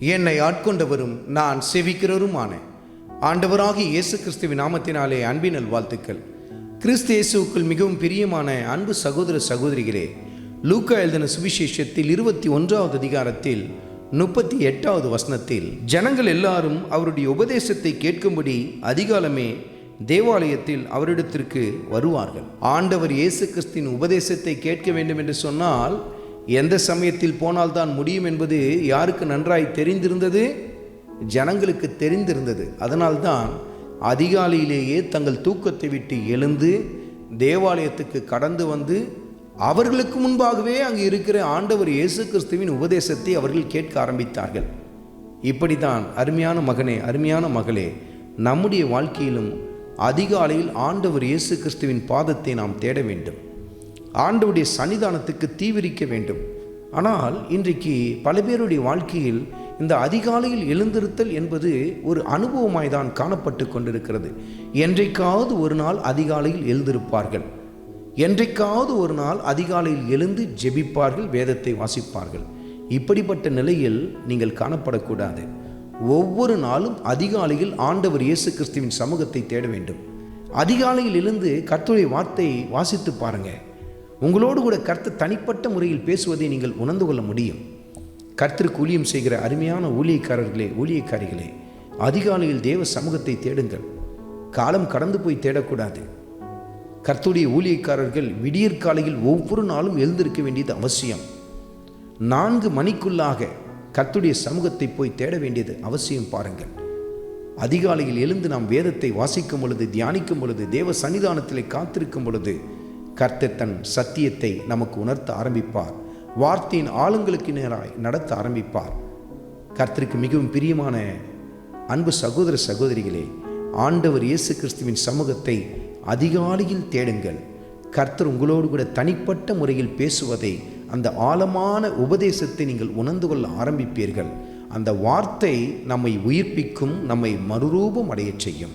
என்னை ஆட்கொண்டவரும் நான் செவிக்கிறவருமான. ஆண்டவராகி இயேசு கிறிஸ்துவின் நாமத்தினாலே அன்பினல் வாழ்த்துக்கள் கிறிஸ்து இயேசுவுக்குள் மிகவும் பிரியமான அன்பு சகோதர சகோதரிகளே லூக்கா எழுதின சுவிசேஷத்தில் இருபத்தி ஒன்றாவது அதிகாரத்தில் முப்பத்தி எட்டாவது வசனத்தில் ஜனங்கள் எல்லாரும் அவருடைய உபதேசத்தை கேட்கும்படி அதிகாலமே தேவாலயத்தில் அவரிடத்திற்கு வருவார்கள். ஆண்டவர் இயேசு கிறிஸ்தின் உபதேசத்தை கேட்க வேண்டும் என்று சொன்னால் எந்த சமயத்தில் போனால்தான் முடியும் என்பது யாருக்கு நன்றாய் தெரிந்திருந்தது? ஜனங்களுக்கு தெரிந்திருந்தது. அதனால்தான் அதிகாலையிலேயே தங்கள் தூக்கத்தை விட்டு எழுந்து தேவாலயத்துக்கு கடந்து வந்து அவர்களுக்கு முன்பாகவே அங்கு இருக்கிற ஆண்டவர் இயேசு கிறிஸ்துவின் உபதேசத்தை அவர்கள் கேட்க ஆரம்பித்தார்கள். இப்படித்தான் அருமையான மகனே அருமையான மகளே நம்முடைய வாழ்க்கையிலும் அதிகாலையில் ஆண்டவர் இயேசு கிறிஸ்துவின் பாதத்தை நாம் தேட வேண்டும். ஆண்டவுடைய சன்னிதானத்துக்கு தீவிரிக்க வேண்டும். ஆனால் இன்றைக்கு பல பேருடைய வாழ்க்கையில் இந்த அதிகாலையில் எழுந்திருத்தல் என்பது ஒரு அனுபவமாய் தான் காணப்பட்டு கொண்டிருக்கிறது. என்றைக்காவது ஒரு நாள் அதிகாலையில் எழுந்திருப்பார்கள். என்றைக்காவது ஒரு நாள் அதிகாலையில் எழுந்து ஜெபிப்பார்கள் வேதத்தை வாசிப்பார்கள். இப்படிப்பட்ட நிலையில் நீங்கள் காணப்படக்கூடாது. ஒவ்வொரு நாளும் அதிகாலையில் ஆண்டவர் இயேசு கிறிஸ்துவின் சமூகத்தை தேட வேண்டும். அதிகாலையில் எழுந்து கத்துரை வார்த்தை வாசித்து பாருங்கள் உங்களோடு கூட கர்த்தர் தனிப்பட்ட முறையில் பேசுவதை நீங்கள் உணர்ந்து கொள்ள முடியும். கர்த்தருக்கு ஊழியம் செய்கிற அருமையான ஊழியக்காரர்களே ஊழியக்காரிகளே அதிகாலையில் தேவ சமூகத்தை தேடுங்கள். காலம் கடந்து போய் தேடக்கூடாது. கர்த்துடைய ஊழியக்காரர்கள் விடியற்காலையில் ஒவ்வொரு நாளும் எழுந்திருக்க வேண்டியது அவசியம். நான்கு மணிக்குள்ளாக கர்த்துடைய சமூகத்தை போய் தேட வேண்டியது அவசியம் பாருங்கள். அதிகாலையில் எழுந்து நாம் வேதத்தை வாசிக்கும் பொழுது தியானிக்கும் பொழுது தேவ சன்னிதானத்தில் காத்திருக்கும் பொழுது கர்த்தர் தன் சத்தியத்தை நமக்கு உணர்த்த ஆரம்பிப்பார். வார்த்தையின் ஆளுங்களுக்கு நேராய் நடத்த ஆரம்பிப்பார். கர்த்தருக்கு மிகவும் பிரியமான அன்பு சகோதர சகோதரிகளே ஆண்டவர் இயேசு கிறிஸ்துவின் சமூகத்தை அதிகாலையில் தேடுங்கள். கர்த்தர் உங்களோடு கூட தனிப்பட்ட முறையில் பேசுவதை அந்த ஆழமான உபதேசத்தை நீங்கள் உணர்ந்து கொள்ள ஆரம்பிப்பீர்கள். அந்த வார்த்தை நம்மை உயிர்ப்பிக்கும் நம்மை மறுரூபம் அடையச் செய்யும்.